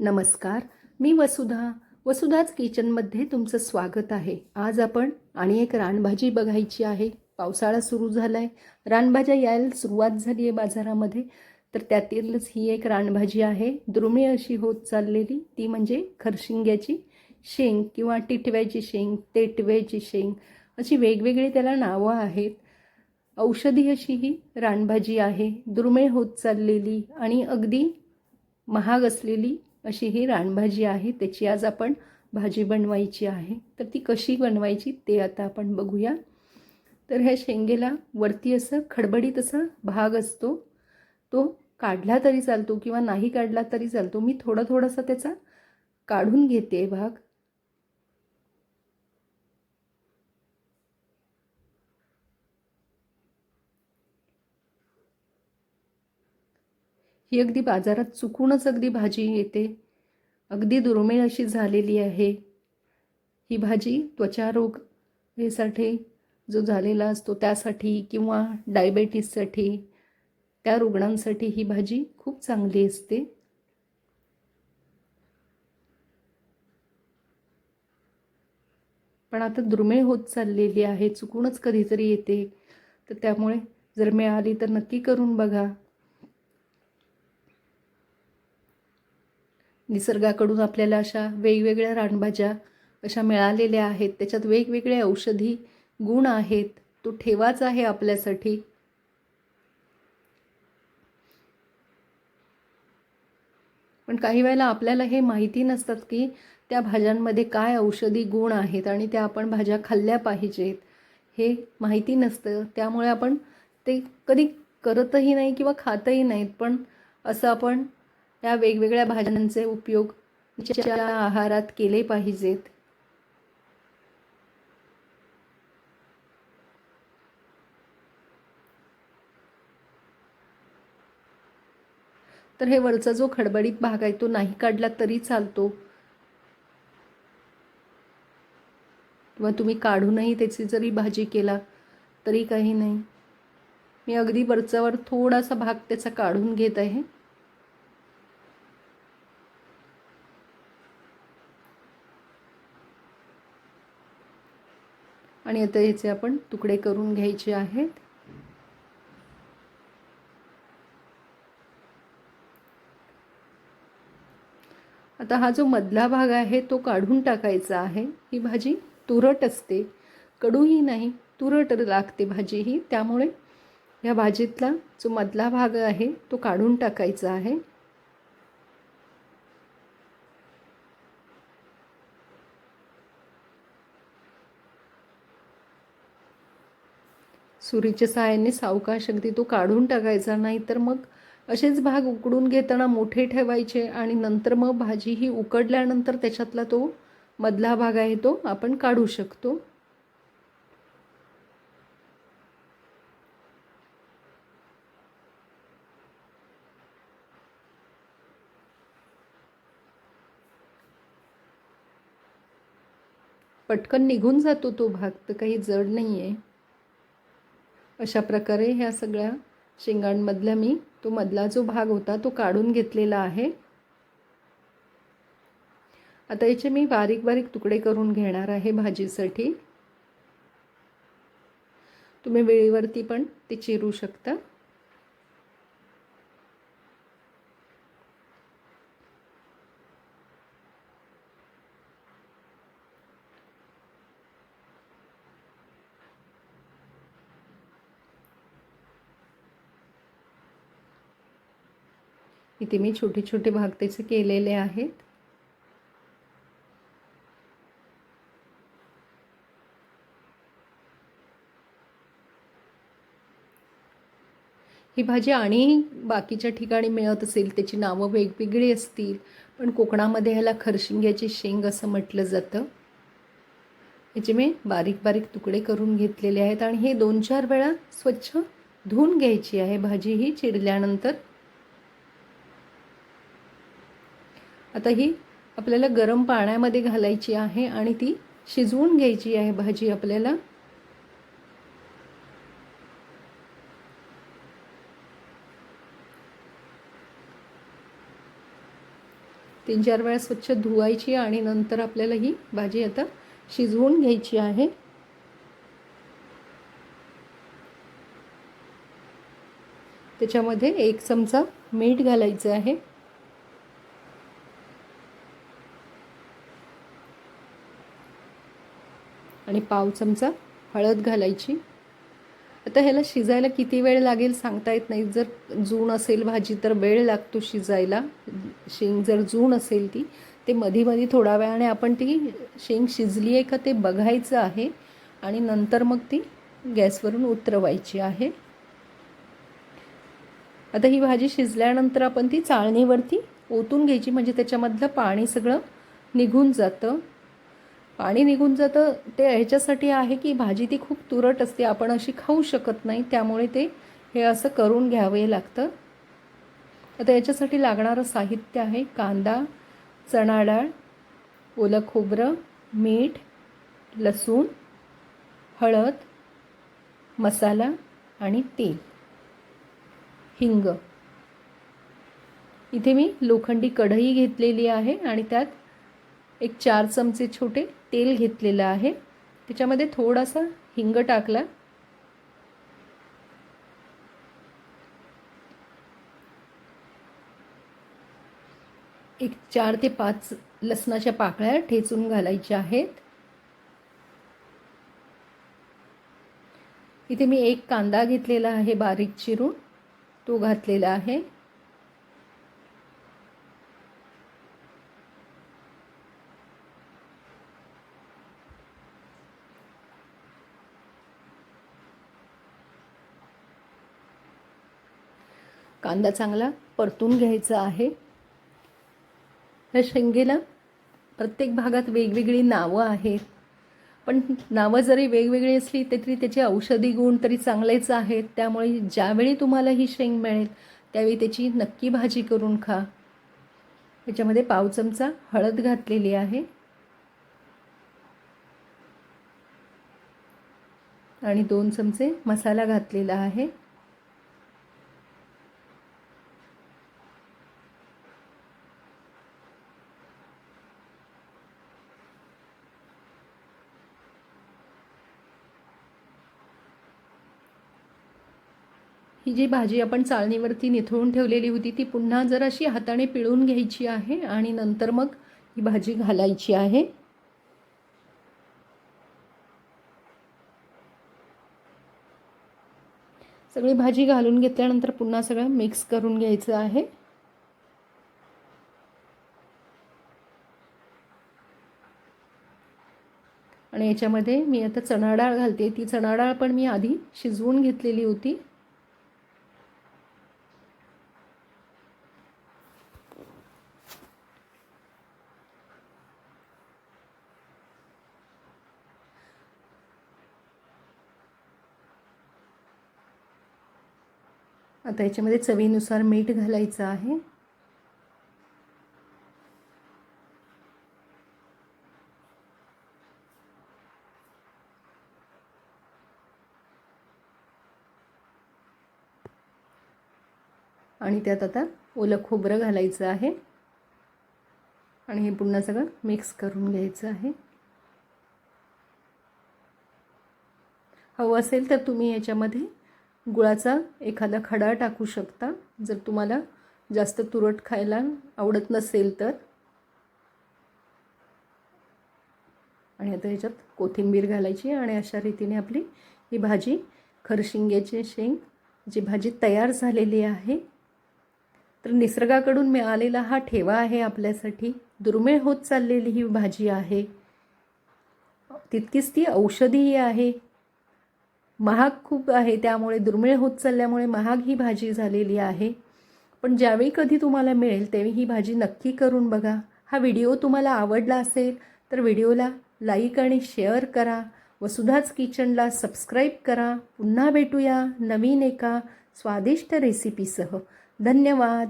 नमस्कार मी वसुधा. वसुधाच किचनमध्ये तुमचं स्वागत आहे. आज आपण आणि एक रानभाजी बघायची आहे. पावसाळा सुरू झाला आहे रानभाज्या यायला सुरुवात झाली आहे बाजारामध्ये. तर त्यातीलच ही एक रानभाजी आहे. दुर्मिळ अशी होत चाललेली. ती म्हणजे खरशिंग्याची शेंग किंवा टिटव्याची शेंग तेटव्याची शेंग अशी वेगवेगळी त्याला नावं आहेत. औषधी अशी ही रानभाजी आहे. दुर्मिळ होत चाललेली आणि अगदी महाग असलेली अशी ही रानभाजी आहे. त्याची आज आपण भाजी बनवायची आहे. तर ती कशी बनवायची ते आता आपण बघूया. तर ह्या शेंगेला वरती असं खडबडीत असा भाग असतो. तो काढला तरी चालतो किंवा नाही काढला तरी चालतो. मी थोडा थोडासा त्याचा काढून घेते भाग. ही अगदी बाजारात चुकूनच अगदी भाजी येते. अगदी दुर्मिळ अशी झालेली आहे. ही भाजी त्वचारोग हेसाठी जो झालेला असतो त्यासाठी किंवा डायबेटीससाठी त्या रुग्णांसाठी ही भाजी खूप चांगली असते. पण आता दुर्मिळ होत चाललेली आहे चुकूनच कधीतरी येते. तर त्यामुळे जर मिळाली तर नक्की करून बघा. निसर्गाकडून आपल्याला अशा वेगवेगळ्या रानभाज्या अशा मिळालेल्या आहेत. त्याच्यात वेगवेगळे औषधी गुण आहेत. तो ठेवाच आहे आपल्यासाठी. पण काही वेळेला आपल्याला हे माहिती नसतात की त्या भाज्यांमध्ये काय औषधी गुण आहेत आणि त्या आपण भाज्या खाल्ल्या पाहिजेत. हे माहिती नसतं. त्यामुळे आपण ते कधी करतही नाही किंवा खातही नाहीत. पण असं आपण या वेगवेगळ्या भाज्यांचे उपयोग आहारात केले पाहिजेत. तर हे वरचा जो खडबडीत भाग आहे तो नाही काढला तरी चालतो. किंवा तुम्ही काढूनही त्याची जरी भाजी केला तरी काही नाही. मी अगदी वरचावर थोडासा भाग त्याचा काढून घेत आहे. आणि आता याचे आपण तुकडे करून घ्यायचे आहेत. आता हा जो मधला भाग आहे तो काढून टाकायचा आहे. ही भाजी तुरट असते. कडूही नाही तुरट लागते भाजी ही त्यामुळे या भाजीतला जो मधला भाग आहे तो काढून टाकायचा आहे. सुरीच्या सहाय्याने सावकाश अगदी तो काढून टाकायचा नाही तर मग असेच भाग उकडून घेताना मोठे ठेवायचे आणि नंतर मग भाजी ही उकडल्यानंतर त्याच्यातला तो मधला भाग आहे तो आपण काढू शकतो. पटकन निघून जातो तो भाग तर काही जड नाही आहे अशा प्रकारे ह्या सगळ्या शेंगांमधला मी तो मधला जो भाग होता तो काढून घेतलेला आहे. आता याचे मी बारीक बारीक तुकडे करून घेणार आहे भाजीसाठी. तुम्ही वेळेवरती पण ते चिरू शकता. इथे मी छोटे छोटे भाग त्याचे केलेले आहेत. ही भाजी आणि बाकीच्या ठिकाणी मिळत असेल त्याची नावं वेगवेगळी असतील पण कोकणामध्ये ह्याला खरशिंग्याची शेंग असं म्हटलं जातं. याचे मी बारीक बारीक तुकडे करून घेतलेले आहेत आणि हे दोन चार वेळा स्वच्छ धुवून घ्यायची आहे. भाजी ही चिरल्यानंतर आता ही आपल्याला गरम पाण्यामध्ये घालायची आहे आणि ती शिजवून घ्यायची आहे. भाजी आपल्याला तीन चार वेळा स्वच्छ धुवायची आणि नंतर आपल्याला ही भाजी आता शिजवून घ्यायची आहे. त्याच्यामध्ये एक चमचा मीठ घालायचं आहे. आणि पाव चमचा हळद घालायची. आता ह्याला शिजायला किती वेळ लागेल सांगता येत नाही जर जून असेल भाजी तर वेळ लागतो शिजायला. शेंग जर जून असेल ती ते मधी मधी थोडा वेळाने आपण ती शेंग शिजली आहे का ते बघायचं आहे. आणि नंतर मग ती गॅसवरून उतरवायची आहे. आता ही भाजी शिजल्यानंतर आपण ती चाळणीवरती ओतून घ्यायची. म्हणजे त्याच्यामधलं पाणी सगळं निघून जातं. पाणी निघून जातं ते ह्याच्यासाठी आहे की भाजी ती खूप तुरट असते आपण अशी खाऊ शकत नाही त्यामुळे ते हे असं करून घ्यावे लागतं. आता याच्यासाठी लागणारं साहित्य आहे कांदा चणा डाळ ओलं खोबरं मीठ लसूण हळद मसाला आणि तेल. हिंग. इथे मी लोखंडी कढई घेतलेली आहे आणि त्यात एक चार चमचे छोटे तेल घेतलेलं आहे. त्याच्यामध्ये थोडासा हिंग टाकला. एक चार ते पाच लसणाच्या पाकळ्या ठेचून घालायच्या आहेत. इथे मी एक कांदा घेतलेला आहे बारीक चिरून. तो घातलेला आहे. कांदा चांगला परतून घ्यायचा आहे. या शेंगेला प्रत्येक भागात वेगवेगळी नावं आहेत. पण नावं जरी वेगवेगळी असली तरी त्याचे औषधी गुण तरी चांगलेच आहेत. त्यामुळे ज्यावेळी तुम्हाला ही शेंग मिळेल त्यावेळी त्याची नक्की भाजी करून खा. त्याच्यामध्ये पाव चमचा हळद घातलेली आहे. आणि दोन चमचे मसाला घातलेला आहे. ही जी भाजी आपण चाळणीवरती निथळून ठेवलेली होती ती पुन्हा जर अशी हाताने पिळून घ्यायची आहे आणि नंतर मग ही भाजी घालायची आहे. सगळी भाजी घालून घेतल्यानंतर पुन्हा सगळं मिक्स करून घ्यायचं आहे. आणि याच्यामध्ये मी आता चणाडाळ घालते. ती चणाडाळ पण मी आधी शिजवून घेतलेली होती. आता याच्यामध्ये चवीनुसार मीठ घालायचं आहे. आणि त्यात आता ओलं खोबरं घालायचं आहे. आणि हे पुन्हा सगळं मिक्स करून घ्यायचं आहे. हवं असेल तर तुम्ही याच्यामध्ये गुळाचा एखादा खडा टाकू शकता. जर तुम्हाला जास्त तुरट खायला आवडत नसेल तर. आणि आता ह्याच्यात कोथिंबीर घालायची आणि अशा रीतीने आपली ही भाजी खरशिंग्याची शेंग जी भाजी तयार झालेली आहे. तर निसर्गाकडून मिळालेला हा ठेवा आहे आपल्यासाठी. दुर्मिळ होत चाललेली ही भाजी आहे. तितकीच ती औषधीही आहे. महाग खूप आहे त्यामुळे दुर्मिळ होत चालल्यामुळे महाग ही भाजी झालेली आहे. पण ज्यावेळी कधी तुम्हाला मिळेल तेव्हा ही भाजी नक्की करून बघा. हा व्हिडिओ तुम्हाला आवडला असेल तर व्हिडिओला लाईक आणि शेअर करा. वसुधाच किचनला सबस्क्राईब करा. पुन्हा भेटूया नवीन एका स्वादिष्ट रेसिपीसह. धन्यवाद.